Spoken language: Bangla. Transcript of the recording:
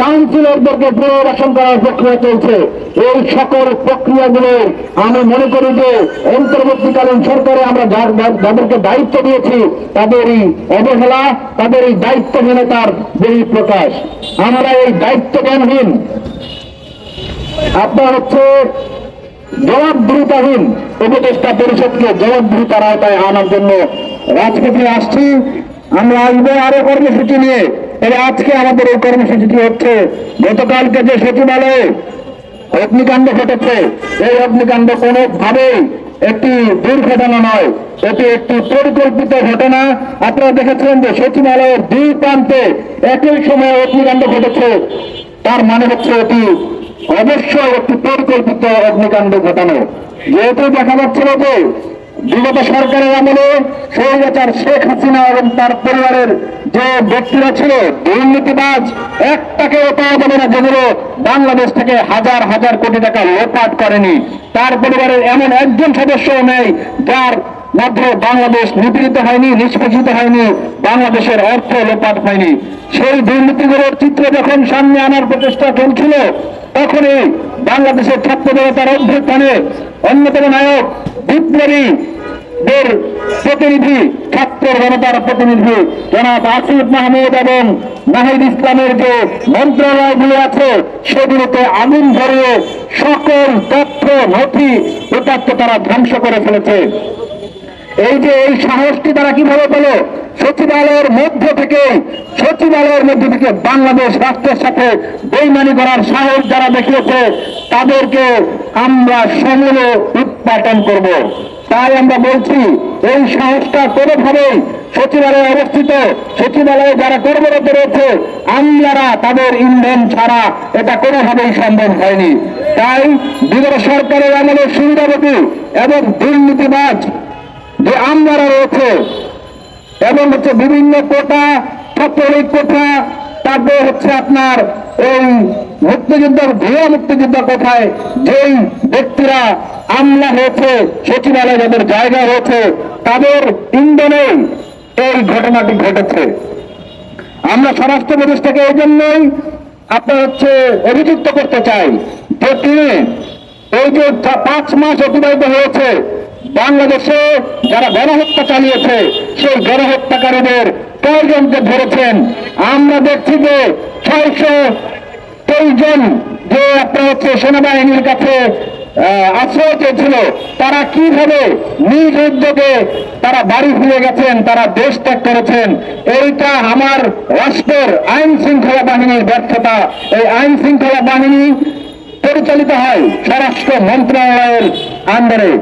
কাউন্সিলরদেরকে পুনর্বাসন করার প্রক্রিয়া চলছে। এই সকল প্রক্রিয়াগুলো আমি মনে করি যে অন্তর্বর্তীকালীন সরকারে আমরা যাদেরকে দায়িত্ব দিয়েছি, তাদেরই অবহেলা তাদের এই দায়িত্বহীনতার বহি প্রকাশ আমরা এই দায়িত্বজ্ঞানহীন, আপনার হচ্ছে জবাবদিহিতাহীন উপদেষ্টা পরিষদকে জবাবদিহিতার আওতায় আনার জন্য রাজপথে আসছি। আমরা আসব আরও কর্মসূচি নিয়ে। তবে আজকে আমাদের এই কর্মসূচিটি হচ্ছে, গতকালকে যে সচিবালয়ে অগ্নিকাণ্ড ঘটেছে, এই অগ্নিকাণ্ড কোনোভাবেই একটি দুর্ঘটনা নয়, এটি একটি পরিকল্পিত ঘটনা। আপনারা দেখেছেন যে সচিবালয়ের দুই প্রান্তে একই সময়ে অগ্নিকাণ্ড ঘটেছে। তার মানে হচ্ছে এটি অবশ্যই একটি পরিকল্পিত অগ্নিকাণ্ড ঘটানো। যেহেতু দেখা যাচ্ছিল যে বিগত সরকারের আমলে স্বৈরাচার শেখ হাসিনা এবং তার পরিবারের যে ব্যক্তিরা ছিল, দুর্নীতিবাজ, একটাকে পাওয়া যাবে না যেগুলো বাংলাদেশ থেকে হাজার হাজার কোটি টাকা লোপাট করেনি। তার পরিবারের এমন একজন সদস্যও নেই, যার মাধ্যমে বাংলাদেশ নিপীড়িত হয়নি, নিষ্পেষিত হয়নি, বাংলাদেশের অর্থ লোপাট হয়নি। সেই দুর্নীতিগুলোর চিত্র যখন সামনে আনার প্রচেষ্টা চলছিল, তখনই বাংলাদেশের ছাত্র জনতার অভ্যুত্থানে অন্যতম নায়ক বিপ্লবী দের প্রতিনিধি ছাত্র জনতার প্রতিনিধি, জনাব আসিফ মাহমুদ এবং নাহিদ ইসলামের যে মন্ত্রণালয়গুলো আছে, সেগুলোতে আগুন ধরিয়ে সকল তথ্য, নথি উপাত্ত তারা ধ্বংস করে ফেলেছে। এই যে এই সাহসটি তারা কীভাবে পেল? সচিবালয়ের মধ্য থেকে সচিবালয়ের মধ্য থেকে বাংলাদেশ রাষ্ট্রের সাথে বেইমানি করার সাহস যারা দেখিয়েছে, তাদেরকে আমরা সমূলে উৎপাদন করব। তাই আমরা বলছি, এই সাহসটা কোনোভাবেই সচিবালয়ে অবস্থিত, সচিবালয়ে যারা কর্মরত রয়েছে, আমলারা তাদের ইন্ধন ছাড়া এটা কোনোভাবেই সম্ভব হয়নি। তাই বিগত সরকারের আমলে সুবিধাবতী এবং দুর্নীতিবাজ যে আমলারা রয়েছে, এবং হচ্ছে বিভিন্ন কোটা, ছাত্রলীগ কোঠা তারপরে হচ্ছে আপনার এই মুক্তিযুদ্ধের ভুয়া মুক্তিযুদ্ধ কোথায়? যেই ব্যক্তিরা আমলা হয়েছে, সচিবালয়ে যাদের জায়গা হয়েছে, তাদের ইন্ধনে এই ঘটনাটি ঘটেছে। আমরা স্বরাষ্ট্র প্রদেশটাকে এই জন্যই আপনার হচ্ছে অভিযুক্ত করতে চাই যে তিনি এই যে পাঁচ মাস অতিবাহিত হয়েছে, বাংলাদেশে যারা গণহত্যা চালিয়েছে, সেই গণহত্যাকারীদের কয়জনকে ধরেছেন। আমরা দেখছি যে ছয়শো তেইশ জন যে আপনার হচ্ছে সেনাবাহিনীর কাছে আশ্রয় চেয়েছিল, তারা কীভাবে নিজ উদ্যোগে তারা বাড়ি ফিরে গেছেন, তারা দেশ ত্যাগ করেছেন, এইটা আমার রাষ্ট্রের আইন শৃঙ্খলা বাহিনীর ব্যর্থতা। এই আইন শৃঙ্খলা বাহিনী পরিচালিত হয় স্বরাষ্ট্র মন্ত্রণালয়ের আন্ডারে।